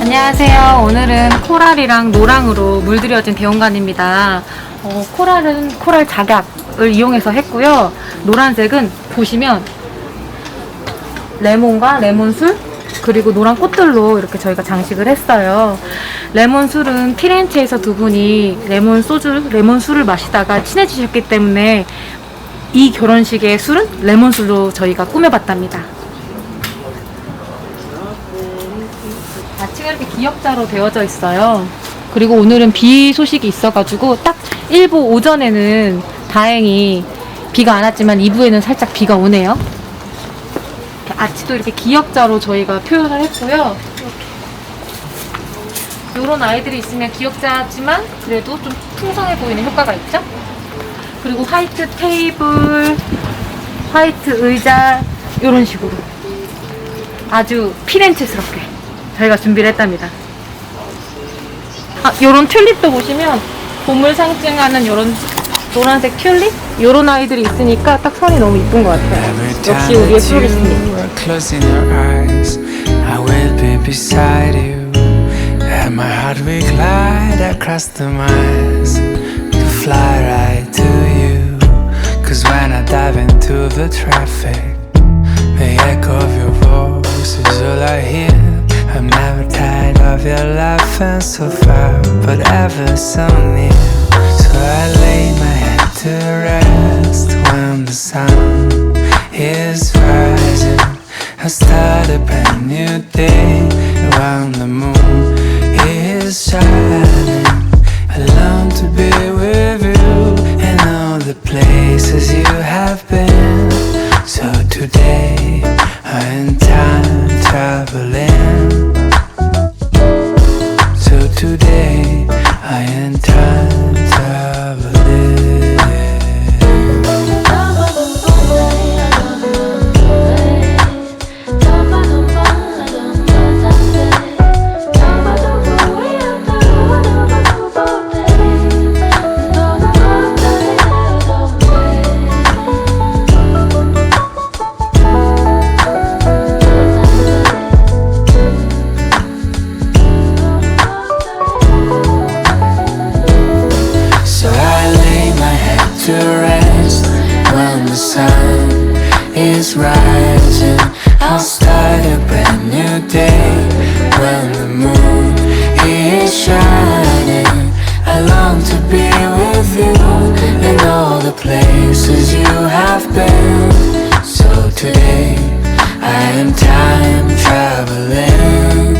안녕하세요. 오늘은 코랄이랑 노랑으로 물들여진 대원관입니다. 어, 코랄은 코랄 작약을 이용해서 했고요. 노란색은 보시면 레몬과 레몬술 그리고 노란 꽃들로 이렇게 저희가 장식을 했어요. 레몬 술은 피렌체에서 두 분이 레몬 소주, 레몬 술을 마시다가 친해지셨기 때문에 이 결혼식의 술은 레몬 술로 저희가 꾸며봤답니다. 아치가 이렇게 기역자로 되어져 있어요. 그리고 오늘은 비 소식이 있어가지고 딱 1부 오전에는 다행히 비가 안 왔지만 2부에는 살짝 비가 오네요. 아치도 이렇게 기역자로 저희가 표현을 했고요. 이런 아이들이 있으면 기역자지만 그래도 좀 풍성해 보이는 효과가 있죠? 그리고 화이트 테이블, 화이트 의자 이런 식으로 아주 피렌체스럽게 저희가 준비를 했답니다. 아, 요런 튤립도 보시면 봄을 상징하는 요런 노란색 튤립? 요런 아이들이 있으니까 딱 선이 너무 이쁜 것 같아요. Every 역시 time 우리의 that 플로리스트님. you are closing your eyes, I will be beside you. And my heart will glide across the miles to fly right to you. Cause when I dive into the traffic, the echo of your voice is all I hear. I'm never tired of your laughing so far, but ever so near. So I lay my head to rest when the sun is rising. I start a brand new day when the moon is shining. I long to be with you in all the places you have to rest when the sun is rising. I'll start a brand new day when the moon is shining. I long to be with you in all the places you have been. So today I am time traveling.